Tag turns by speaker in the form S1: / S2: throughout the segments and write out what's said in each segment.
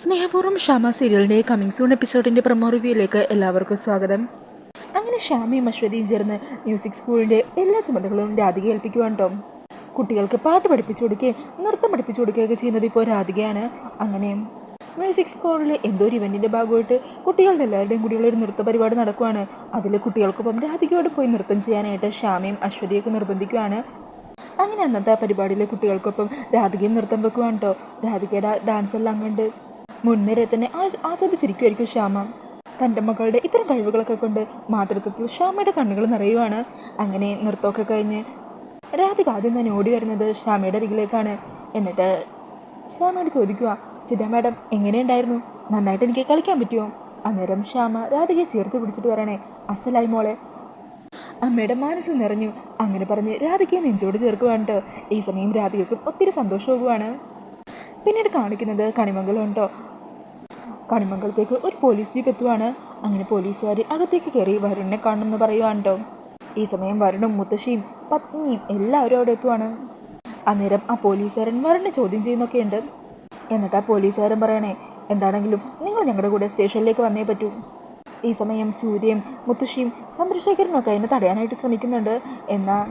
S1: സ്നേഹപൂർവം ഷാമ സീരിയലിന്റെ coming soon എപ്പിസോഡിന്റെ പ്രമോ റിവ്യൂയിലേക്ക് എല്ലാവർക്കും സ്വാഗതം. അങ്ങനെ ഷാമയും അശ്വതിയും ചേർന്ന് മ്യൂസിക് സ്കൂളിന്റെ എല്ലാ ചുമതലകളും രാധിക ഏൽപ്പിക്കുവാൻ കേട്ടോ കുട്ടികൾക്ക് പാട്ട് പഠിപ്പിച്ചു കൊടുക്കുകയും നൃത്തം പഠിപ്പിച്ചു കൊടുക്കുകയൊക്കെ ചെയ്യുന്നത് ഇപ്പോൾ രാധികയാണ്. അങ്ങനെ മ്യൂസിക് സ്കൂളിലെ എന്തോ ഒരു ഇവന്റിന്റെ ഭാഗമായിട്ട് കുട്ടികളുടെ എല്ലാവരുടെയും കൂടിയുള്ള ഒരു നൃത്ത പരിപാടി നടക്കുകയാണ് അതിൽ കുട്ടികൾക്കൊപ്പം രാധികയോട് പോയി നൃത്തം ചെയ്യാനായിട്ട് ഷാമയും അശ്വതിയൊക്കെ നിർബന്ധിക്കുകയാണ് അങ്ങനെ അന്നത്തെ ആ പരിപാടിയിലെ കുട്ടികൾക്കൊപ്പം രാധികയും നൃത്തം വെക്കുവാണ് കേട്ടോ രാധികയുടെ ഡാൻസ് എല്ലാം കണ്ട് മുൻനിരെ തന്നെ ആസ്വദിച്ചിരിക്കുമായിരിക്കും ശ്യാമ. തന്റെ മകളുടെ ഇത്തരം കഴിവുകളൊക്കെ കൊണ്ട് മാതൃത്വത്തിൽ ശ്യാമയുടെ കണ്ണുകൾ നിറയുവാണ്. അങ്ങനെ നൃത്തമൊക്കെ കഴിഞ്ഞ് രാധിക ആദ്യം തന്നെ ഓടി വരുന്നത് ശ്യാമയുടെ അരികിലേക്കാണ്. എന്നിട്ട് ശ്യാമയോട് ചോദിക്കുക ഫിദ മാഡം എങ്ങനെയുണ്ടായിരുന്നു? നന്നായിട്ട് എനിക്ക് കളിക്കാൻ പറ്റുമോ അന്നേരം ശ്യാമ രാധികയെ ചേർത്ത് പിടിച്ചിട്ട് പറയണേ അസലായി മോളെ. അമ്മയുടെ മനസ്സ് നിറഞ്ഞു. അങ്ങനെ പറഞ്ഞ് രാധികയെ നെഞ്ചോട് ചേർക്കുവാണ് ട്ടോ. ഈ സമയം രാധികയ്ക്കും ഒത്തിരി സന്തോഷമാകുവാണ്. പിന്നീട് കാണിക്കുന്നത് കണിമംഗലം ഉണ്ടോ കണിമംഗലത്തേക്ക് ഒരു പോലീസ് ജീപ്പ് എത്തുവാണ്. അങ്ങനെ പോലീസുകാർ അകത്തേക്ക് കയറി വരുണിനെ കാണുമെന്ന് പറയുവാണ്. ഈ സമയം വരുണും മുത്തശ്ശിയും പത്നിയും എല്ലാവരും അവിടെ എത്തുവാണ്. അന്നേരം ആ പോലീസുകാരൻ വരുണിനെ ചോദ്യം ചെയ്യുന്നൊക്കെയുണ്ട്. എന്നിട്ട് ആ പോലീസുകാരൻ പറയണേ എന്താണെങ്കിലും നിങ്ങൾ ഞങ്ങളുടെ കൂടെ സ്റ്റേഷനിലേക്ക് വന്നേ പറ്റൂ. ഈ സമയം സൂര്യയും മുത്തശ്ശിയും ചന്ദ്രശേഖരനൊക്കെ അതിനെ തടയാനായിട്ട് ശ്രമിക്കുന്നുണ്ട്. എന്നാൽ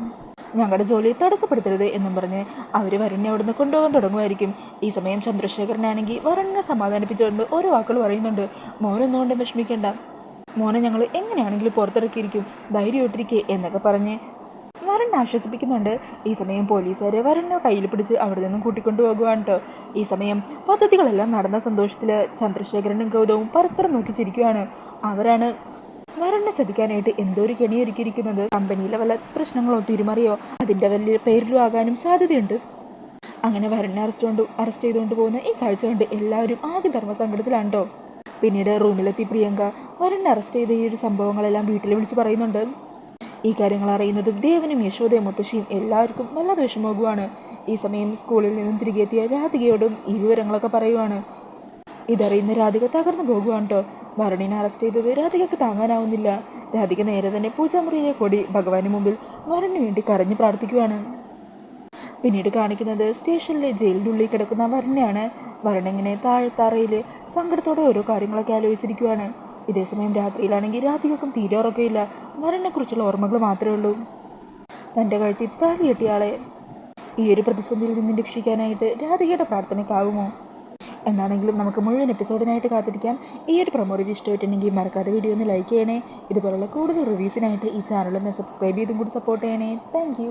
S1: ഞങ്ങളുടെ ജോലി തടസ്സപ്പെടുത്തരുത് എന്നും പറഞ്ഞ് അവർ വരുണിനെ അവിടുന്ന് കൊണ്ടുപോകാൻ തുടങ്ങുമായിരിക്കും. ഈ സമയം ചന്ദ്രശേഖരനാണെങ്കിൽ വരുണിനെ സമാധാനിപ്പിച്ചുകൊണ്ട് ഓരോ വാക്കുകൾ പറയുന്നുണ്ട്. മോനൊന്നുകൊണ്ട് വിഷമിക്കേണ്ട. മോനെ ഞങ്ങൾ എങ്ങനെയാണെങ്കിലും പുറത്തിറക്കിയിരിക്കും. ധൈര്യമായിട്ടിരിക്കേ എന്നൊക്കെ പറഞ്ഞ് വരണ്ണ ആശ്വസിപ്പിക്കുന്നുണ്ട്. ഈ സമയം പോലീസുകാർ വരണ്ണ കയ്യിൽ പിടിച്ച് അവിടെ നിന്നും കൂട്ടിക്കൊണ്ടു പോകുവാണ് കേട്ടോ ഈ സമയം പദ്ധതികളെല്ലാം നടന്ന സന്തോഷത്തിൽ ചന്ദ്രശേഖരനും ഗൗതവും പരസ്പരം നോക്കി ചിരിക്കുവാണ്. അവരാണ് വരണ്ണ ചതിക്കാനായിട്ട് എന്തോ ഒരു കെണിയൊരുക്കിയിരിക്കുന്നത്? കമ്പനിയിലെ വല്ല പ്രശ്നങ്ങളോ തിരിമറിയോ അതിന്റെ വലിയ പേരിലും ആകാനും സാധ്യതയുണ്ട്. അങ്ങനെ വരണ്ണ അറസ്റ്റ് അറസ്റ്റ് ചെയ്തുകൊണ്ട് പോകുന്ന ഈ കാഴ്ച കൊണ്ട് എല്ലാവരും ആകെ ധർമ്മസങ്കടത്തിലാണ്ടോ പിന്നീട് റൂമിലെത്തി പ്രിയങ്ക വരണ്ണ അറസ്റ്റ് ചെയ്ത ഈ ഒരു സംഭവങ്ങളെല്ലാം വീട്ടിൽ വിളിച്ച് പറയുന്നുണ്ട്. ഈ കാര്യങ്ങൾ അറിയുന്നതും ദേവനും യശോദയും മുത്തശ്ശിയും എല്ലാവർക്കും വല്ലാതെ വിഷമമാകുവാണ്. ഈ സമയം സ്കൂളിൽ നിന്നും തിരികെ എത്തിയ രാധികയോടും ഈ വിവരങ്ങളൊക്കെ പറയുവാണ്. ഇതറിയുന്ന രാധിക തകർന്നു പോകുവാണ് കേട്ടോ വരുണിനെ അറസ്റ്റ് ചെയ്തത് രാധികക്ക് താങ്ങാനാവുന്നില്ല. രാധിക നേരെ തന്നെ പൂജാമുറിയിലെ കൊടി ഭഗവാന് മുമ്പിൽ മരണ വേണ്ടി കരഞ്ഞു പ്രാർത്ഥിക്കുവാണ്. പിന്നീട് കാണിക്കുന്നത് സ്റ്റേഷനിലെ ജയിലിന്റെ ഉള്ളിൽ കിടക്കുന്ന വരുണയാണ് വരണിങ്ങനെ താഴെത്തറയിൽ സങ്കടത്തോടെ ഓരോ കാര്യങ്ങളൊക്കെ ആലോചിച്ചിരിക്കുവാണ്. ഇതേസമയം രാത്രിയിലാണെങ്കിൽ രാധികക്കും തീരെ ഉറക്കമില്ല. വരണിനെക്കുറിച്ചുള്ള ഓർമ്മകൾ മാത്രമേ ഉള്ളൂ. തന്റെ കഴുത്തിൽ താലി കെട്ടിയാളെ ഈ ഒരു പ്രതിസന്ധിയിൽ നിന്ന് രക്ഷിക്കാനായിട്ട് രാധികയുടെ പ്രാർത്ഥനയ്ക്കാവുമോ? എന്നാണെങ്കിലും നമുക്ക് മുഴുവൻ എപ്പിസോഡിനായിട്ട് കാത്തിരിക്കാം. ഈ ഒരു പ്രൊമോ റിവ്യൂ ഇഷ്ടമായിട്ടുണ്ടെങ്കിൽ മറക്കാതെ വീഡിയോ ഒന്ന് ലൈക്ക് ചെയ്യണേ. ഇതുപോലുള്ള കൂടുതൽ റിവ്യൂസിനായിട്ട് ഈ ചാനലൊന്ന് സബ്സ്ക്രൈബ് ചെയ്തും കൂടി സപ്പോർട്ട് ചെയ്യണേ. താങ്ക്